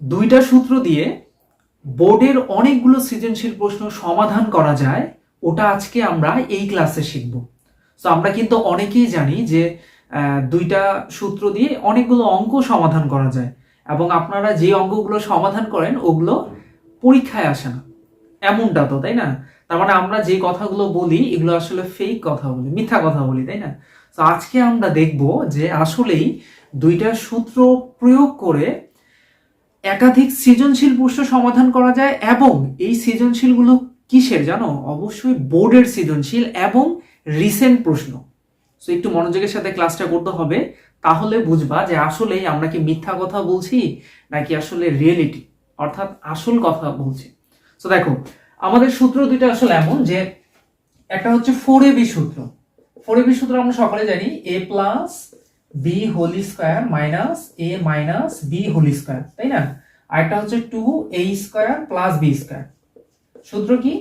দুইটা সূত্র দিয়ে বোর্ডের অনেকগুলো সৃজনশীল প্রশ্ন সমাধান করা যায়, ওটা আজকে আমরা এই ক্লাসে শিখব। তো আমরা কিন্তু অনেকেই জানি যে দুইটা সূত্র দিয়ে অনেকগুলো অঙ্ক সমাধান করা যায় এবং আপনারা যে অঙ্কগুলো সমাধান করেন, ওগুলো পরীক্ষায় আসে না। এমনটা তো, তাই না? তার মানে আমরা যে কথাগুলো বলি, এগুলো আসলে ফেক কথা বলি, মিথ্যা কথা বলি, তাই না? তো আজকে আমরা দেখব যে আসলেই দুইটা সূত্র প্রয়োগ করে একাধিক সৃজনশীল প্রশ্ন সমাধান করা যায় এবং এই সৃজনশীলগুলো কিসের জানো? অবশ্যই বোর্ডের সৃজনশীল এবং রিসেন্ট প্রশ্ন। সো একটু মনোযোগের সাথে ক্লাসটা করতে হবে, তাহলে বুঝবা যে আসলেই আমরা কি মিথ্যা কথা বলছি নাকি আসলে রিয়েলিটি অর্থাৎ আসল কথা বলছি। তো দেখো, আমাদের সূত্র দুইটা আসলে এমন যে একটা হচ্ছে ফোর এ বি সূত্র। ফোর এ বি সূত্র আমরা সকলে জানি A plus B whole square minus A minus B whole square তাই না? আরেকটা হচ্ছে two A square plus B square সূত্র কি?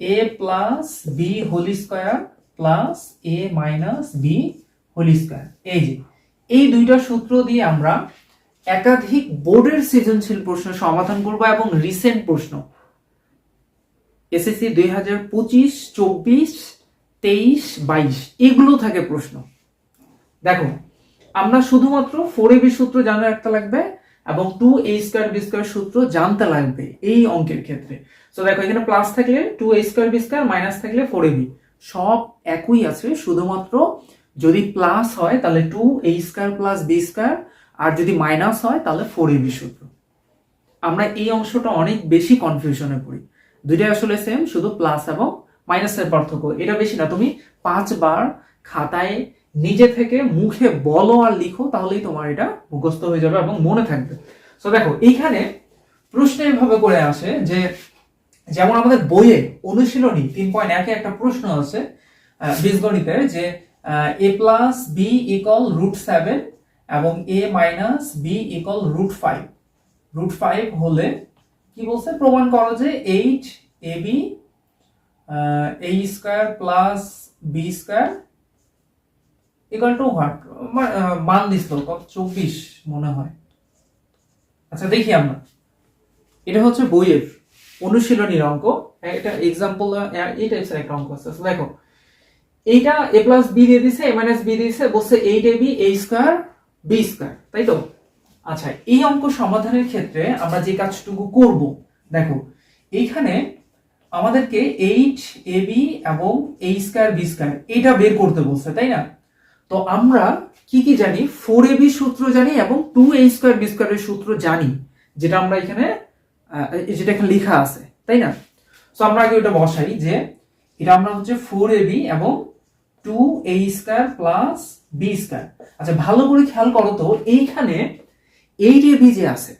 A plus B whole square plus A minus B whole square এই যে, এই দুইটা সূত্র দিয়ে আমরা একাধিক বোর্ডের সৃজনশীল প্রশ্ন সমাধান করব এবং রিসেন্ট প্রশ্ন। এসএসসি দুই হাজার পঁচিশ, চব্বিশ, তেইশ, বাইশ, এগুলো থাকে প্রশ্ন। দেখো আমরা শুধুমাত্র ফোর এ বি সূত্র জানা রাখতে লাগবে এবং two A square B square সূত্র জানতে লাগবে এই অঙ্কের ক্ষেত্রে। তো দেখো, এখানে প্লাস থাকলে two A square B square minus থাকলে ফোর এ বি সব একই আছে, শুধুমাত্র যদি প্লাস হয়, তাহলে two A square plus B square আর যদি মাইনাস হয়, তাহলে ফোর এবি সূত্র। আমরা এই অংশটা অনেক বেশি কনফিউশনে পড়ি। দুইটাই আসলে সেম শুধু প্লাস এবং মাইনাসের পার্থক্য। এটা বেশি না, তুমি পাঁচবার খাতায় নিজে থেকে মুখে বলো আর লিখো তাহলেই তোমার এটা মুখস্থ হয়ে যাবে এবং মনে থাকবে। তো দেখো এইখানে প্রশ্ন এভাবে করে আসে যে যেমন আমাদের বইয়ে অনুশীলনী তিন পয়েন্ট একে একটা প্রশ্ন আছে আহ, বীজগণিতের যে A plus B equal root seven এবং A minus B equal root five root five হলে কি বলছে? প্রমাণ করো যে eight A B A square plus B square equal to what? মান দিছিল কত চব্বিশ মনে হয়। আচ্ছা দেখি আমরা। এটা হচ্ছে বইয়ের অনুশীলনীর অঙ্ক। এটা এক্সাম্পল এই টাইপসের একটা অঙ্ক আছে। আচ্ছা, দেখো। এইটা এ প্লাস বি দিয়ে দিছে এ মাইনাস বি দিয়েছে বলছে eight A B A square B square তাই তো? আচ্ছা এই অঙ্ক সমাধানের ক্ষেত্রে আমরা যে কাজটুকু করব দেখো এইখানে আমাদেরকে এইট এ বি এবং এ স্কোয়ার বি স্কোয়ার এটা বের করতে বলছে তাই না? তো আমরা কি কি জানি? ফোর এ বি সূত্র জানি এবং টু এ স্কোয়ার বি স্কোয়ারের সূত্র জানি, যেটা আমরা এখানে যেটা এখানে লেখা আছে, তাই না? তো আমরা আগে ওটা বসাই যে এটা আমরা হচ্ছে ফোর এ বি এবং two A square plus B square আচ্ছা ভালো করে খেয়াল করো তো, এইখানে এইট এ বি যে আছে,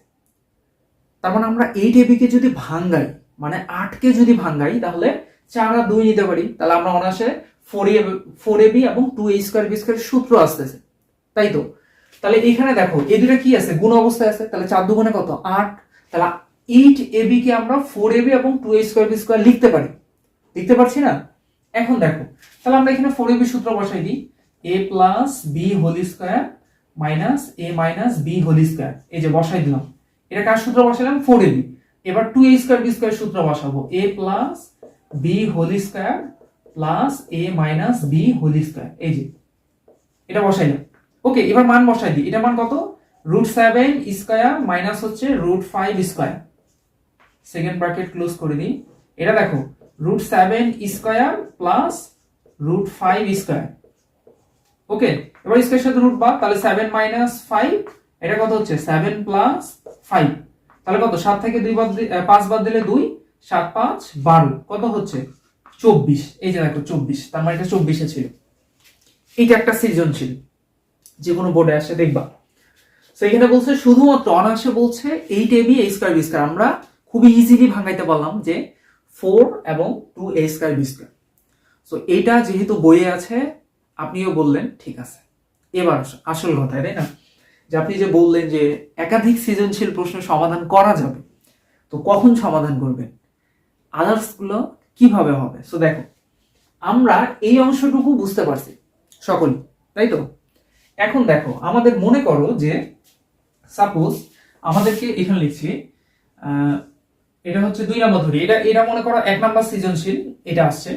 তার মানে আমরা এইট এ কে যদি ভাঙ্গাই মানে আটকে যদি ভাঙ্গাই, তাহলে চার আর দুই নিতে পারি। তাহলে আমরা অনাসে four A four A B এবং two A square B square সূত্র আসতেছে। তাই তো? তাহলে এখানে দেখো, এই দুটা কি আছে? গুণ অবস্থায় আছে। তাহলে চার দুগুণে কত? আট। তাহলে এইট এ বি কে আমরা ফোর এ বি এবং two A square B square লিখতে পারি। লিখতে পারছি না? এখন দেখো, তাহলে আমরা এখানে ফোর এ বি সূত্র বসাই দিই। A plus B whole square minus A minus B whole square এই যে বসাই দিলাম। এটা কার সূত্র বসালাম? ফোর এ বি এবার two A square B square সূত্র বসাবো। A plus B whole square plus A minus B whole square এই যে, এটা বসাইলাম। ওকে এবার মান বসাই দিই। এটা মান কত? রুট সেভেন স্কোয়ার মাইনাস হচ্ছে root five square second bracket close করে দিই। এটা দেখো root seven square plus root five square okay এবার স্কোয়ার সাথে রুট বাদ, তাহলে সেভেন মাইনাস ফাইভ এটা কত হচ্ছে? সেভেন প্লাস ফাইভ তাহলে কত? সাত থেকে দুই বাদ পাঁচ বাদ দিলে দুই, সাত পাঁচ বারো। কত হচ্ছে? চব্বিশ, এই যে দেখো চব্বিশ, তার মানে এটা চব্বিশে ছিল। এইটা একটা সৃজনশীল যে কোনো বোর্ডে আসে দেখবা। তো এখানে বলছে শুধুমাত্র অনার্সে বলছে eight A B A square B square আমরা খুবই ইজিলি ভাঙাইতে পারলাম যে ফোর এবং two A square B square so এইটা যেহেতু বইয়ে আছে, আপনিও বললেন, ঠিক আছে। এবার আসল কথা, তাই না? যে আপনি যে বললেন যে একাধিক সৃজনশীল প্রশ্ন সমাধান করা যাবে, তো কখন সমাধান করবেন? আদার্সগুলো কীভাবে হবে? সো দেখো, আমরা এই অংশটুকু বুঝতে পারছি, সকলেই, তাই তো? এখন দেখো, আমাদের মনে করো যে সাপোজ আমাদেরকে এখানে লিখছি এটা হচ্ছে দুই নম্বর ধরি, এটা এটা মনে করো এক নম্বর সৃজনশীল, এটা আসছে।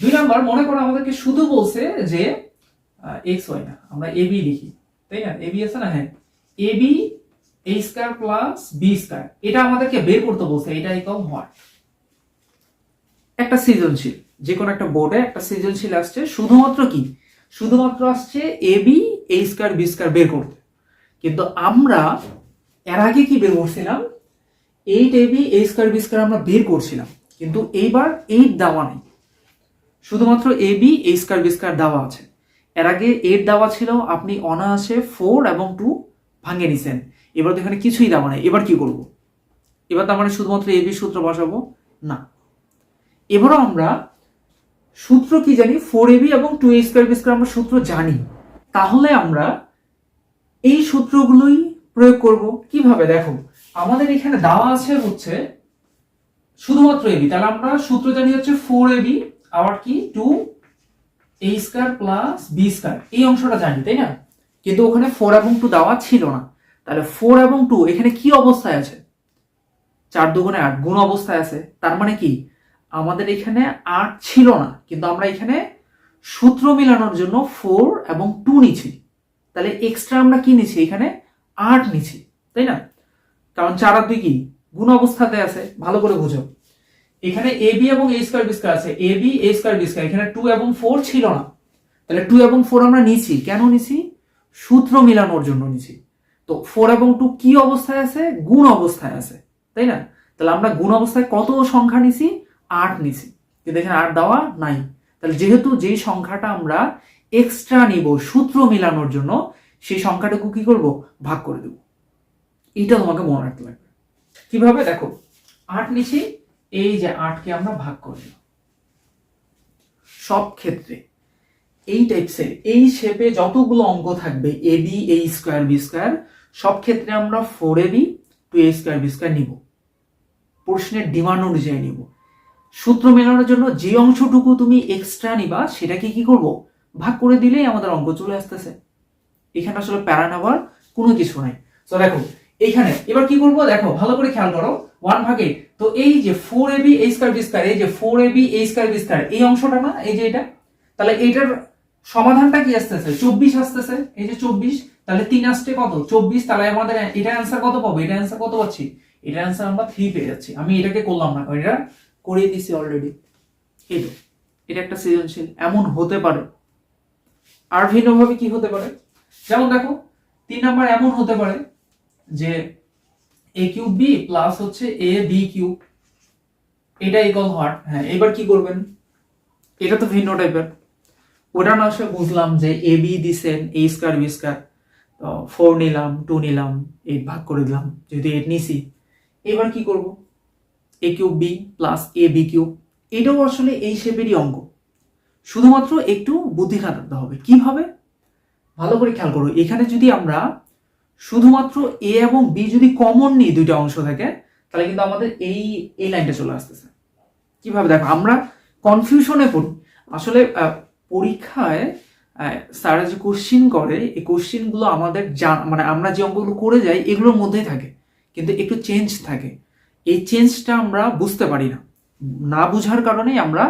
দুই নাম্বার মনে করো আমাদেরকে শুধু বলছে যে এক্স ওয়াই না, আমরা এ বি লিখি, তাই না? এ বি আছে না? হ্যাঁ A B A square plus B square এটা আমাদেরকে বের করতে বলছে, এটা ইকুয়াল হোয়াট একটা সৃজনশীল, যে কোনো একটা বোর্ডে একটা সৃজনশীল আসছে, শুধুমাত্র কি? শুধুমাত্র আসছে A B A square B square বের করতে। কিন্তু আমরা এর আগে কি বের করছিলাম? Eight A B A square B square আমরা বের করছিলাম, কিন্তু এইবার এইট দেওয়া নেই। শুধুমাত্র A B A square B square দেওয়া আছে। এর আগে এইট দেওয়া ছিল, আপনি অনায়াসে ফোর এবং টু ভাঙে নিছেন। এবার তো এখানে কিছুই দেওয়া নেই। এবার কি করব? এবার তার মানে শুধুমাত্র এ বি সূত্র বসাবো? না। এবারও আমরা সূত্র কি জানি? ফোর এবি এবং two A square B square আমরা সূত্র জানি। তাহলে আমরা এই সূত্রগুলোই প্রয়োগ করব। কীভাবে? দেখো, আমাদের এখানে দেওয়া আছে হচ্ছে শুধুমাত্র এবি তাহলে আমরা সূত্র জানি হচ্ছে ফোর এবি আবার কি? Two A square plus B square এই অংশটা জানি, তাই না? কিন্তু ওখানে ফোর এবং টু দেওয়া ছিল না। তাহলে ফোর এবং টু এখানে কি অবস্থায় আছে? চার দুগুণে আট গুণ অবস্থায় আছে। তার মানে কি? আমাদের এখানে আট ছিল না, কিন্তু আমরা এখানে সূত্র মেলানোর জন্য ফোর এবং টু নিছি তাহলে এক্সট্রা আমরা কি নিছি এখানে আট নিছি তাই না? কারণ চার আর দুই কি? গুণ অবস্থাতে আছে, ভালো করে বুঝো। এখানে এ বি এবং এ স্কোয়ার বি আছে। A B A square B এখানে টু এবং ফোর ছিল না। তাহলে টু এবং ফোর আমরা নিছি কেন নিছি সূত্র মিলানোর জন্য নিছি তো ফোর এবং টু কি অবস্থায় আছে? গুণ অবস্থায় আছে, তাই না? তাহলে আমরা গুণ অবস্থায় কত সংখ্যা নিছি আট নিছি। কিন্তু এখানে আট দেওয়া নাই। তাহলে যেহেতু যেই সংখ্যাটা আমরা এক্সট্রা নিব, সূত্র মেলানোর জন্য, সেই সংখ্যাটুকু কি করব? ভাগ করে দেব। এইটা তোমাকে মনে রাখতে লাগবে। কীভাবে? দেখো, আট নিছি, এই যে আটকে আমরা ভাগ করে সব ক্ষেত্রে এই টাইপসের এই শেপে যতগুলো অঙ্ক থাকবে A B A square B square সব ক্ষেত্রে আমরা four A B two A square B square নিব। প্রশ্নের ডিমান্ড অনুযায়ী নিব। সূত্র মেলানোর জন্য যে অংশটুকু তুমি এক্সট্রা নিবা, সেটাকে কি করব? ভাগ করে দিলেই আমাদের অঙ্ক চলে আসতেছে। এখানে আসলে প্যারা নেওয়ার কোনো কিছু নাই। তো দেখো এইখানে এবার কি করব? দেখো, ভালো করে খেয়াল করো ওয়ান ভাগে, তো এই যে four A B A square B square এই যে four A B A square B square এই অংশটা না, এই যে এটা, তাহলে এইটার সমাধানটা কি আসতেছে? চব্বিশ আসতেছে, এই যে চব্বিশ, তাহলে তিন আসছে কত? চব্বিশ, তাহলে আমাদের এটা অ্যান্সার কত পাবো? এটা অ্যান্সার কত পাচ্ছি? এটা অ্যান্সার আমরা থ্রি পেয়ে যাচ্ছি। আমি এটাকে করলাম না এটা করিয়ে দিছি অলরেডি তো, এটা একটা সৃজনশীল এমন হতে পারে। আর ভিন্নভাবে কি হতে পারে? যেমন দেখো তিন নাম্বার এমন হতে পারে যে এ কিউব বি প্লাস হচ্ছে এ বি কিউব এটা ইকুয়াল হট হ্যাঁ এবার কি করবেন? এটা তো ভিন্ন টাইপের ওটা না আসলে বুঝলাম যে এ বি দিছেন A square B square four নিলাম টু নিলাম এইট ভাগ করে দিলাম যেহেতু এইট নিছি। এবার কি করব? A cube B plus A B cube এটাও আসলে এই শেপেরই অঙ্ক শুধুমাত্র একটু বুদ্ধি খাটাতে হবে। কীভাবে? ভালো করে খেয়াল করো, এখানে যদি আমরা শুধুমাত্র এ এবং বি যদি কমন নিই দুইটা অংশ থেকে, তাহলে কিন্তু আমাদের এই এই লাইনটা চলে আসতেছে। কীভাবে? দেখো, আমরা কনফিউশনে পড়ি। আসলে পরীক্ষায় স্যারা যে কোশ্চিন করে, এই কোশ্চিনগুলো আমাদের জান মানে আমরা যে অঙ্কগুলো করে যাই, এগুলোর মধ্যেই থাকে। কিন্তু একটু চেঞ্জ থাকে। এই চেঞ্জটা আমরা বুঝতে পারি না। না বুঝার কারণেই আমরা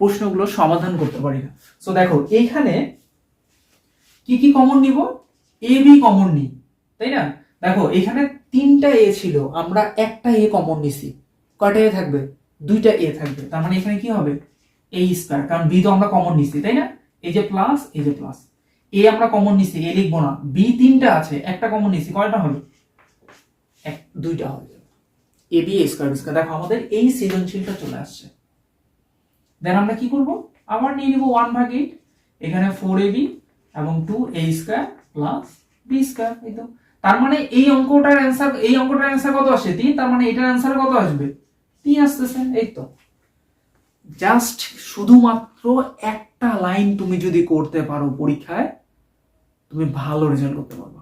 প্রশ্নগুলো সমাধান করতে পারি না। সো দেখো, এইখানে কি কি কমন নিব? এ বি কমন নিই, তাই না? দেখো, এখানে তিনটা এ ছিল, আমরা একটা এ কমন নিছি। কয়টা এ থাকবে? দুইটা এ থাকবে। তার মানে এখানে কি হবে? এ স্কয়ার কারণ বি তো আমরা কমন নিছি, তাই না? এই যে প্লাস এই যে প্লাস এ আমরা কমন নিছি এ লিখব না। বি তিনটা আছে, একটা কমন নিছি, কয়টা হবে? এক, দুইটা হবে। এ বি স্কয়ার স্কয়ার দেখো, আমাদের এই সৃজনশীলটা চলে আসছে। দেন আমরা কি করব? আবার নিয়ে নিব ওয়ান ভাগ এইট এখানে ফোর এ বি এবং two A square plus B square এই তো। তার মানে এই অঙ্কটার অ্যান্সার এই অঙ্কটার অ্যান্সার কত আসে? তিন, তার মানে এটার অ্যান্সার কত আসবে? তিন আসতেছে, এই তো। জাস্ট শুধুমাত্র একটা লাইন তুমি যদি করতে পারো পরীক্ষায়, তুমি ভালো রেজাল্ট করতে পারবে।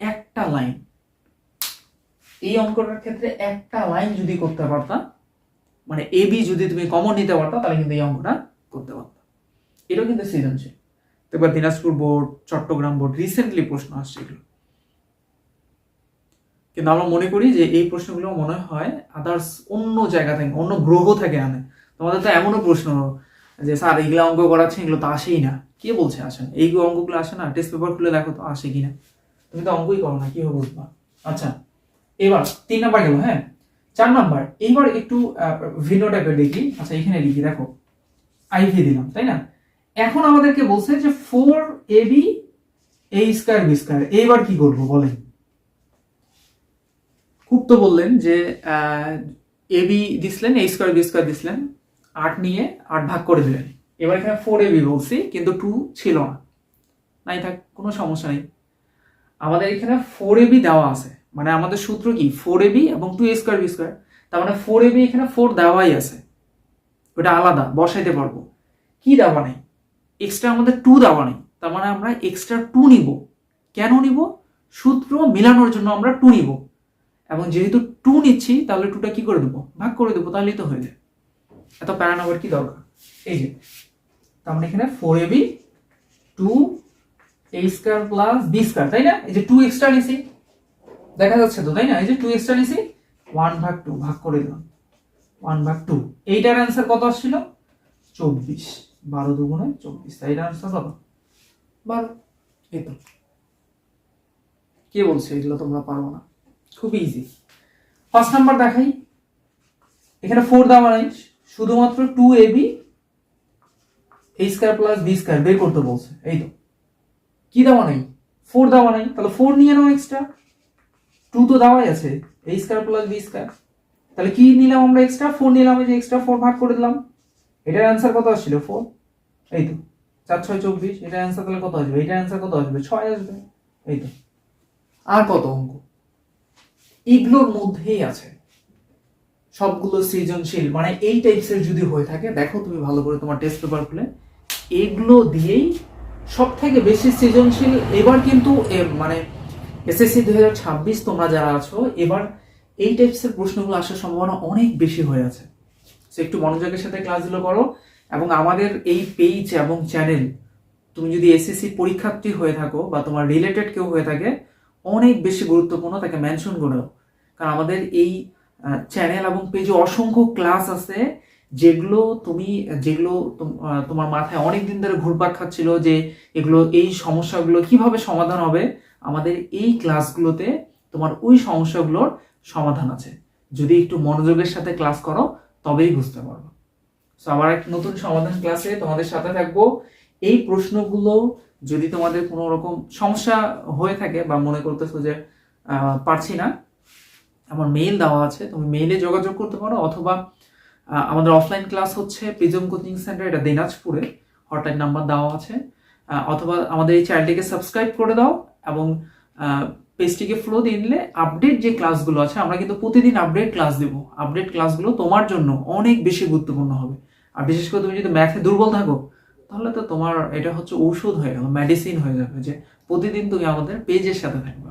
একটা লাইন এই অঙ্কটার ক্ষেত্রে একটা লাইন যদি করতে পারতাম মানে এ বি যদি তুমি কমন নিতে পারতা, তাহলে কিন্তু এই অঙ্কটা করতে পারতাম এটাও কিন্তু সৃজনশীল। তো এবার Dinajpur board, Chattogram board recently প্রশ্ন আসছে এগুলো। কিন্তু আমরা মনে করি যে এই প্রশ্নগুলো মনে হয় আদার্স অন্য জায়গা থেকে, অন্য গ্রহ থেকে আনে। তোমাদের তো এমনও প্রশ্ন যে, স্যার এইগুলো অঙ্ক করাচ্ছে, এগুলো তো আসেই না। কে বলছে আসে না? এই অঙ্কগুলো আসে না? টেস্ট পেপার খুলে দেখো তো আসে কিনা। তুমি তো অঙ্কই করো না কীভাবে বুঝবা আচ্ছা এবার তিন নাম্বার গেল হ্যাঁ? চার নাম্বার, এইবার একটু ভিন্ন টাইপের দেখি। আচ্ছা এখানে লিখি, দেখো। আইভি দিলাম, তাই না? এখন আমাদেরকে বলছে যে four A B A square B square এইবার কি করব, বলেন? খুব তো বললেন যে এ বি দিছিলেন এ স্কোয়ার বি স্কোয়ার দিছিলেন। আট নিয়ে আট ভাগ করে দিলেন। এবার এখানে ফোর এ বি বলছি, কিন্তু টু ছিল না। নাই থাক, কোনো সমস্যা নেই। আমাদের এখানে ফোর এ বি দেওয়া আছে। মানে আমাদের সূত্র কি? ফোর এ বি এবং two A square B square তার মানে ফোর এ বি এখানে ফোর দেওয়াই আছে। ওটা আলাদা, বসাইতে পারব। কি দেওয়া নেই এক্সট্রা আমাদের টু দেওয়া নেই। তার মানে আমরা এক্সট্রা টু নিব। কেন নিব? সূত্র মিলানোর জন্য আমরা টু নিব। এবং যেহেতু টু নিচ্ছি, তাহলে টুটা কি করে দেবো? ভাগ করে দেবো, তাহলেই তো হয়ে যায়। এত প্যারা নেওয়ার কি দরকার? এই যে, তার মানে এখানে four A B two A square plus B square তাই না? এই যে টু এক্সট্রা নিছি। দেখা যাচ্ছে তো তাই না? এই যে টু এক্সট্রা নিছি ওয়ান ভাগ টু ভাগ করে দিলাম। ওয়ান ভাগ টু এইটার অ্যান্সার কত আসছিল? চব্বিশ। বারো দুগুণে চব্বিশ। তাই এটার অ্যান্সার কত? বারো। এই তো। কে বলছে? এগুলো তোমরা পারব না। খুব ইজি ফার্স্ট নাম্বার দেখাই। এখানে ফোর দেওয়া নাই। শুধুমাত্র two A B A square plus B square বের করতে বলছে। এই তো। কি দেওয়া নাই? ফোর দেওয়া নাই। তাহলে ফোর নিয়ে নাও এক্সট্রা টু তো দেওয়াই আছে A square plus B square তাহলে কি নিলাম আমরা এক্সট্রা ফোর নিলাম, এই যে এক্সট্রা ফোর ভাগ করে দিলাম। এটার অ্যান্সার কত আসছিল? ফোর এই তো, চার, ছয়, চব্বিশ। এটার অ্যান্সার তাহলে কত আসবে? এটার অ্যান্সার কত আসবে? ছয় আসবে। এই তো। আর কত অঙ্ক? এগুলোর মধ্যেই আছে। সবগুলো সৃজনশীল। মানে এই টাইপসের যদি হয়ে থাকে, দেখো তুমি ভালো করে তোমার টেস্ট পেপার খুলে। এগুলো দিয়েই সব থেকে বেশি সৃজনশীল। এবার কিন্তু মানে এসএসসি দুই হাজার ছাব্বিশ তোমরা যারা আছো, এবার এই টাইপসের প্রশ্নগুলো আসার সম্ভাবনা অনেক বেশি হয়ে আছে। সো একটু মনোযোগের সাথে ক্লাসগুলো করো এবং আমাদের এই পেজ এবং চ্যানেল তুমি যদি এসএসসি পরীক্ষার্থী হয়ে থাকো বা তোমার রিলেটেড কেউ হয়ে থাকে, অনেক বেশি গুরুত্বপূর্ণ তাকে মেনশন করে কারণ আমাদের এই চ্যানেল এবং পেজে অসংখ্য ক্লাস আছে যেগুলো তুমি, যেগুলো তোম- তোমার মাথায় অনেক দিন ধরে ঘুরপাক খাচ্ছিল যে এগুলো, এই সমস্যাগুলো কীভাবে সমাধান হবে আমাদের এই ক্লাসগুলোতে তোমার ওই সমস্যাগুলোর সমাধান আছে। যদি একটু মনোযোগের সাথে ক্লাস করো, তবেই বুঝতে পারব। সো আবার এক নতুন সমাধান ক্লাসে তোমাদের সাথে থাকব। এই প্রশ্নগুলো যদি তোমাদের কোনো রকম সমস্যা হয়ে থাকে বা মনে করতেছো যে পারছি না, আমার মেইল দেওয়া আছে, তুমি মেইলে যোগাযোগ করতে পারো অথবা আমাদের অফলাইন ক্লাস হচ্ছে প্রিজম কোচিং সেন্টার এটা দিনাজপুরে হটলাইন নাম্বার দেওয়া আছে। অথবা আমাদের এই চ্যানেলটিকে সাবস্ক্রাইব করে দাও। এবং পেজটিকে ফ্লো দিয়ে নিলে আপডেট যে ক্লাসগুলো আছে, আমরা কিন্তু প্রতিদিন আপডেট ক্লাস দেব। আপডেট ক্লাসগুলো তোমার জন্য অনেক বেশি গুরুত্বপূর্ণ হবে। আর বিশেষ করে তুমি যদি ম্যাথে দুর্বল থাকো, তাহলে তো তোমার এটা হচ্ছে ঔষধ হয়ে গেল মেডিসিন হয়ে যাবে যে প্রতিদিন তুমি আমাদের পেজের সাথে থাকবে।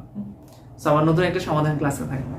সবার নতুন একটা সমাধান ক্লাসে থাকবে।